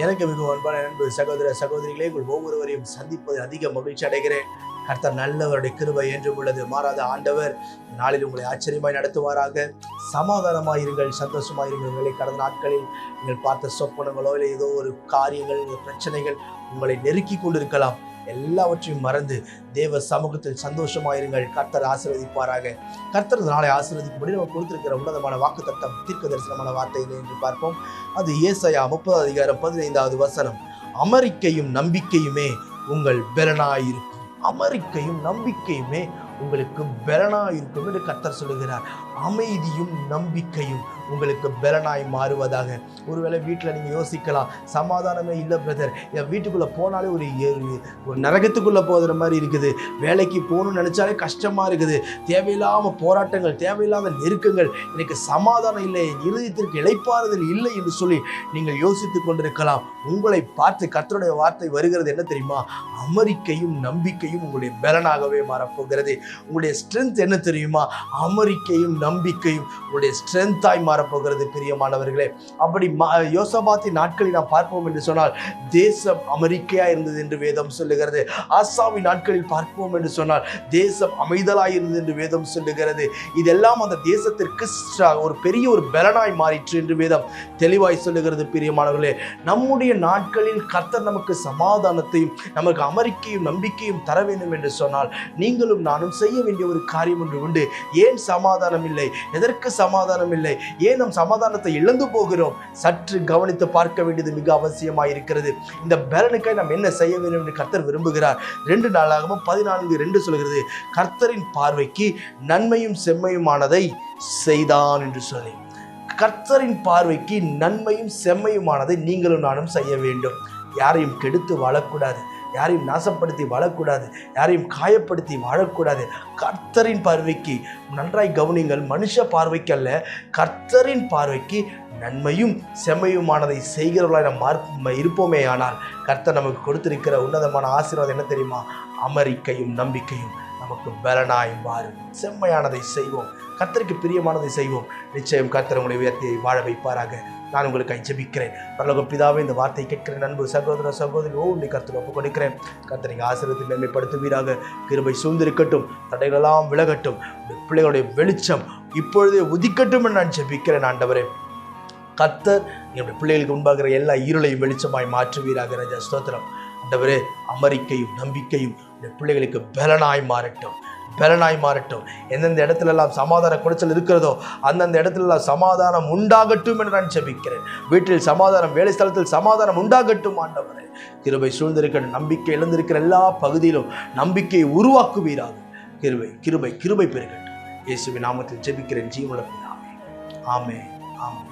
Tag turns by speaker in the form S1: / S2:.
S1: எனக்கு மிகவும் அன்பான நண்பு சகோதர சகோதரிகளே உங்கள் ஒவ்வொருவரையும் சந்திப்பது அதிக மகிழ்ச்சி அடைகிறேன். கர்த்தர் நல்லவருடைய கிருபை என்றும் உள்ளது. மாறாத ஆண்டவர் நாளில் உங்களை ஆச்சரியமாய் நடத்துவாராக. சமாதானமாயிருங்கள் சந்தோஷமாயிருங்கள் உங்களை கடந்த நாட்களில் நீங்கள் பார்த்த சொப்பனங்களோ இல்லை ஏதோ ஒரு காரியங்கள் பிரச்சனைகள் உங்களை நெருக்கி கொண்டிருக்கலாம். எல்லாவற்றையும் மறந்து தேவ சமூகத்தில் சந்தோஷமாயிருங்கள். கர்த்தர் ஆசீர்வதிப்பாராக. கர்த்தர் நாளை ஆசீர்வதிக்கும்படி நம்ம கொடுத்திருக்கிற உன்னதமான வாக்கு தத்தம் தீர்க்க தரிசனமான வார்த்தை என்று பார்ப்போம். அது ஏசாயா முப்பது அதிகாரம் பதினைந்தாவது வசனம். அமெரிக்கையும் நம்பிக்கையுமே உங்கள் பெலனாயிருக்கும். அமெரிக்கையும் நம்பிக்கையுமே உங்களுக்கு பெலனாயிருக்கும் என்று கர்த்தர் சொல்லுகிறார். அமைதியும் நம்பிக்கையும் உங்களுக்கு பெலனாய் மாறுவதாக. ஒருவேளை வீட்டில் நீங்கள் யோசிக்கலாம். சமாதானமே இல்லை பிரதர் என் வீட்டுக்குள்ளே போனாலே ஒரு ஒரு நரகத்துக்குள்ளே போகிற மாதிரி இருக்குது. வேலைக்கு போகணும்னு நினச்சாலே கஷ்டமாக இருக்குது. தேவையில்லாமல் போராட்டங்கள் தேவையில்லாத நெருக்கங்கள். எனக்கு சமாதானம் இல்லை. என் இருதயத்திற்கு இழைப்பாறுதல் இல்லை என்று சொல்லி நீங்கள் யோசித்து கொண்டிருக்கலாம். உங்களை பார்த்து கத்தருடைய வார்த்தை வருகிறது என்ன தெரியுமா? அமெரிக்கையும் நம்பிக்கையும் உங்களுடைய பலனாகவே மாறப்போகிறது. உங்களுடைய ஸ்ட்ரென்த் என்ன தெரியுமா? அமெரிக்கையும் நம்பிக்கையும் உங்களுடைய ஸ்ட்ரென்த்தாய் மாறப்போகிறது பிரியமானவர்களே. அப்படி ம- யோசபாத்தின் நாட்களில் நாம் பார்ப்போம் என்று சொன்னால் தேசம் அமெரிக்கையா இருந்தது என்று வேதம் சொல்லுகிறது. ஆசாவின் நாட்களில் பார்ப்போம் என்று சொன்னால் தேசம் அமைதலாய் இருந்தது என்று வேதம் சொல்லுகிறது. இதெல்லாம் அந்த தேசத்திற்கு ஒரு பெரிய ஒரு பலனாய் மாறிற்று என்று வேதம் தெளிவாய் சொல்லுகிறது பிரியமானவர்களே. நம்முடைய நாட்களில் கர்த்தர் நமக்கு சமாதானத்தையும் நமக்கு அமெரிக்கையும் நம்பிக்கையும் தர வேண்டும் என்று சொன்னால் நீங்களும் நானும் செய்ய வேண்டிய ஒரு காரியம் ஒன்று உண்டு. ஏன் சமாதானம் இல்லை? எதற்கு சமாதானம் இல்லை? ஏன் நம் சமாதானத்தை இழந்து போகிறோம்? சற்று கவனித்து பார்க்க வேண்டியது மிக அவசியமாக இருக்கிறது இந்த பலனுக்காய் நாம் என்ன செய்ய வேண்டும் என்று கர்த்தர் விரும்புகிறார். ரெண்டு நாளாகவும் பதினான்கு ரெண்டு சொல்கிறது கர்த்தரின் பார்வைக்கு நன்மையும் செம்மையுமானதை செய்தான் என்று சொல்லி. கர்த்தரின் பார்வைக்கு நன்மையும் செம்மையுமானதை நீங்களும் நானும் செய்ய வேண்டும். யாரையும் கெடுத்து வாழக்கூடாது. யாரையும் நாசப்படுத்தி வாழக்கூடாது யாரையும் காயப்படுத்தி வாழக்கூடாது. கர்த்தரின் பார்வைக்கு நன்றாய் கவனிங்கள் மனுஷ பார்வைக்கு அல்ல கர்த்தரின் பார்வைக்கு நன்மையும் செம்மையுமானதை செய்கிறவர்களாக நாம் மார்க் இருப்போமே ஆனால் கர்த்தர் நமக்கு கொடுத்திருக்கிற உன்னதமான ஆசீர்வாதம் என்ன தெரியுமா? அமெரிக்கையும் நம்பிக்கையும் நமக்கு பலனாய் மாறும். செம்மையானதை செய்வோம். கத்தருக்கு பிரியமானதை செய்வோம். நிச்சயம் கத்தர் உங்களை உயர்த்தி வாழ வைப்பாராக. நான் உங்களுக்கு ஜெபிக்கிறேன். பரலோக பிதாவே இந்த வார்த்தை கேட்கிறேன். நண்பு சகோதர சகோதரி ஒவ்வொரு கர்த்தர் ஒப்பு கொடுக்கிறேன் கர்த்தரை ஆசிரியத்தை மேன்மைப்படுத்துவீராக. கிருபை சூழ்ந்திருக்கட்டும். தடைகளெல்லாம் விலகட்டும். பிள்ளைகளுடைய வெளிச்சம் இப்பொழுதே உதிக்கட்டும் என்று நான் ஜெபிக்கிறேன் ஆண்டவரே. கத்தர் என்னுடைய பிள்ளைகளுக்கு முன்பாகிற எல்லா இருளையும் வெளிச்சமாய் மாற்றுவீராக ராஜா ஸ்தோத்திரம். ஆண்டவரே அமெரிக்கையும் நம்பிக்கையும் இந்த பிள்ளைகளுக்கு பலனாய் மாறட்டும். பலனாய் மாறட்டும். எந்தெந்த இடத்துல எல்லாம் சமாதான குறைச்சல் இருக்கிறதோ அந்தந்த இடத்துலலாம் சமாதானம் உண்டாகட்டும் என்று நான் செபிக்கிறேன் வீட்டில் சமாதானம் வேலை ஸ்தலத்தில் சமாதானம் உண்டாகட்டும் ஆண்டவரே. கிருபை சூழ்ந்திருக்கிற நம்பிக்கை இழந்திருக்கிற எல்லா பகுதியிலும் நம்பிக்கையை உருவாக்குவீராக. கிருபை கிருபை கிருபை பெருகட்டும். இயேசுவின் நாமத்தில் ஜெபிக்கிறேன் ஜீவனுள்ள ஆமே ஆமே